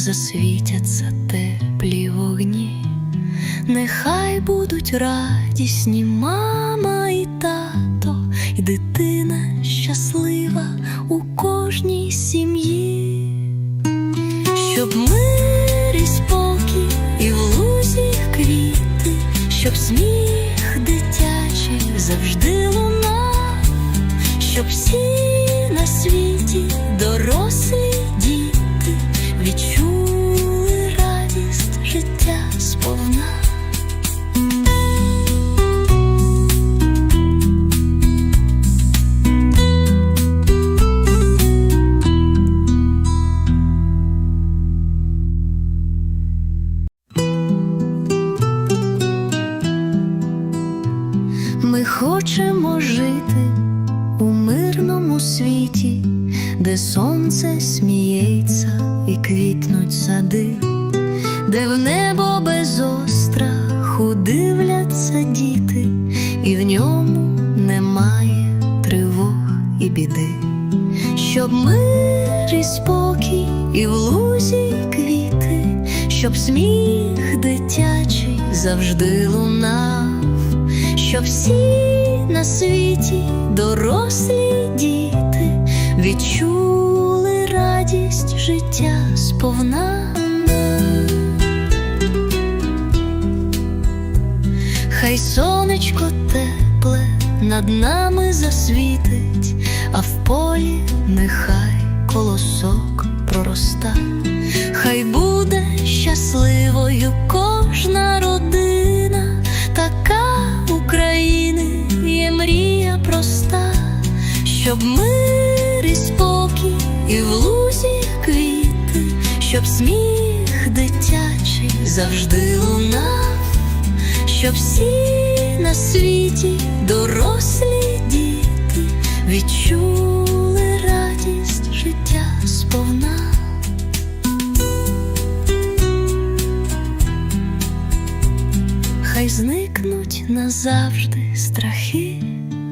засвітяться теплі вогні. Нехай будуть радісні мама і тато, і дитина щаслива у кожній сім'ї, щоб мир і спокій, і в лузі квіти, щоб сміх дитячий завжди лунав, щоб всі на світі дорослі сповна. Ми хочемо жити у мирному світі, де сонце сміється і квітнуть сади, де в небо без остраху дивляться діти, і в ньому немає тривог і біди, щоб мир і спокій, і в лузі квіти, щоб сміх дитячий завжди лунав щоб всі на світі дорослі діти відчули радість життя сповна. Сонечко тепле над нами засвітить, а в полі нехай колосок пророста, хай буде щасливою кожна родина, така України є мрія проста, щоб мир і спокій, і в лузі квіти, щоб сміх дитячий завжди лунав, щоб всі на світі дорослі діти відчули радість життя сповна. Хай зникнуть назавжди страхи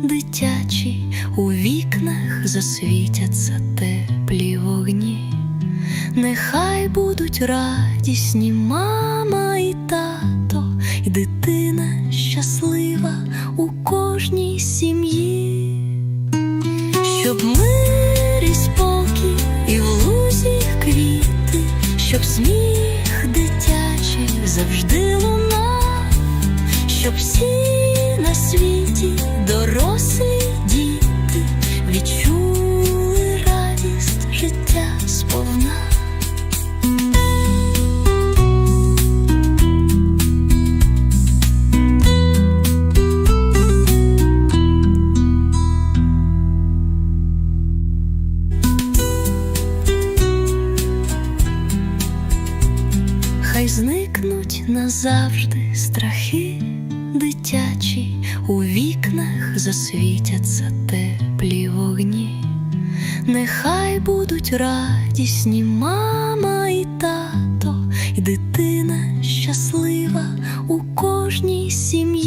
дитячі, у вікнах засвітяться теплі вогні. Нехай будуть радісні мама і тато, і дитина Хай зникнуть назавжди страхи дитячі, у вікнах засвітяться теплі вогні. нехай будуть радісні мама і тато, і дитина щаслива у кожній сім'ї,